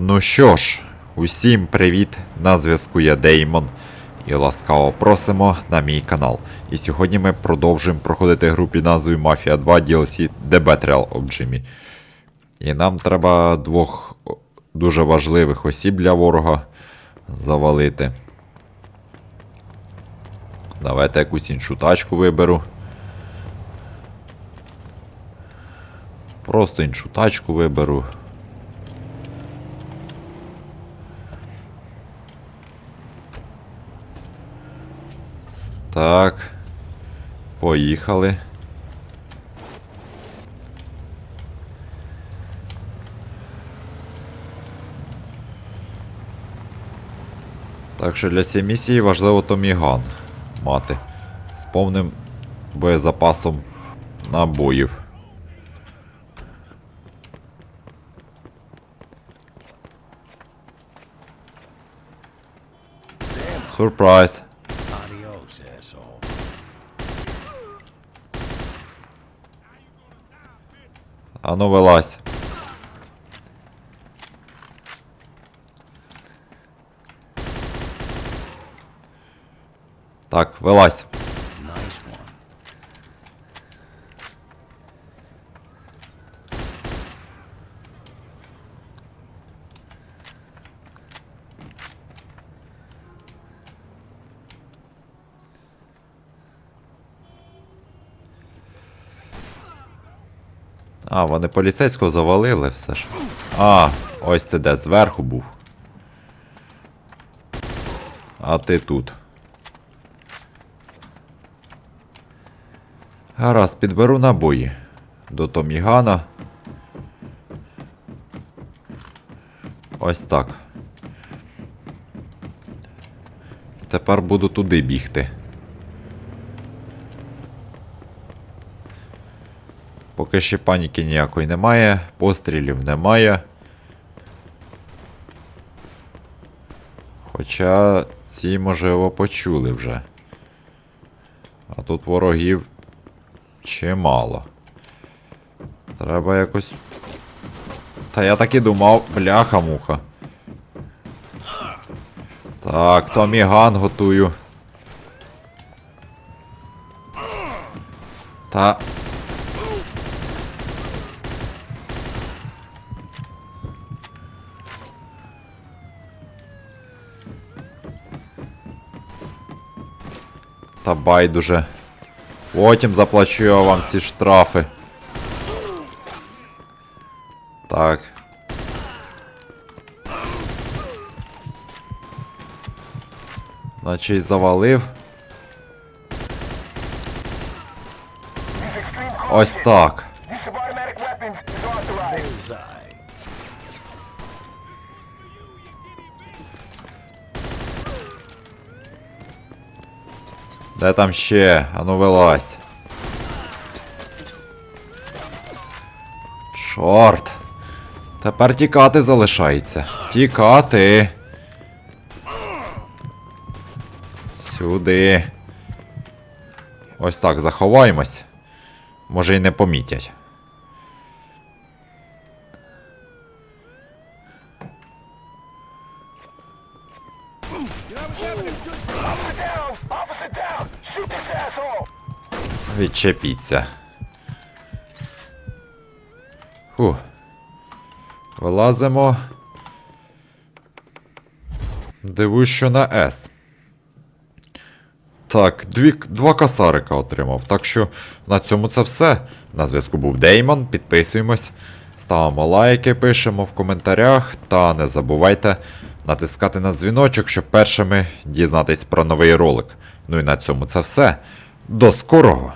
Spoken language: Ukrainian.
Ну що ж, усім привіт! На зв'язку я Деймон. І ласкаво просимо на мій канал. І сьогодні ми продовжуємо проходити гру під назвою Mafia 2 DLC The Betrayal of Jimmy. І нам треба двох дуже важливих осіб для ворога завалити. Давайте якусь іншу тачку виберу. Просто іншу тачку виберу. Так. Поїхали. Так що для цієї місії важливо Томіган мати. З повним боєзапасом набоїв. Сюрприз. А ну вилазь. Так, вилазь. А, вони поліцейського завалили все ж. А, ось ти де, зверху був. А ти тут. Гаразд, підберу набої. До Томігана. Ось так. Тепер буду туди бігти. Поки ще паніки ніякої немає, пострілів немає. Хоча ці, можливо, почули вже. А тут ворогів чимало. Треба якось. Та я так і думав, бляха-муха. Так, Томіган готую. Та. Та байдуже. Потім заплачу я вам ці штрафи. Так. Наче й завалив. Ось так. Де там ще? Ану вилазь. Чорт. Тепер тікати залишається. Тікати. Сюди. Ось так, заховаємось. Може й не помітять. Відчепіться. Фу. Вилазимо. Дивуюсь, що на С. Так, дві, два касарика отримав. Так що на цьому це все. На зв'язку був Деймон. Підписуємось, ставимо лайки, пишемо в коментарях. Та не забувайте натискати на дзвіночок, щоб першими дізнатись про новий ролик. Ну і на цьому це все. До скорого!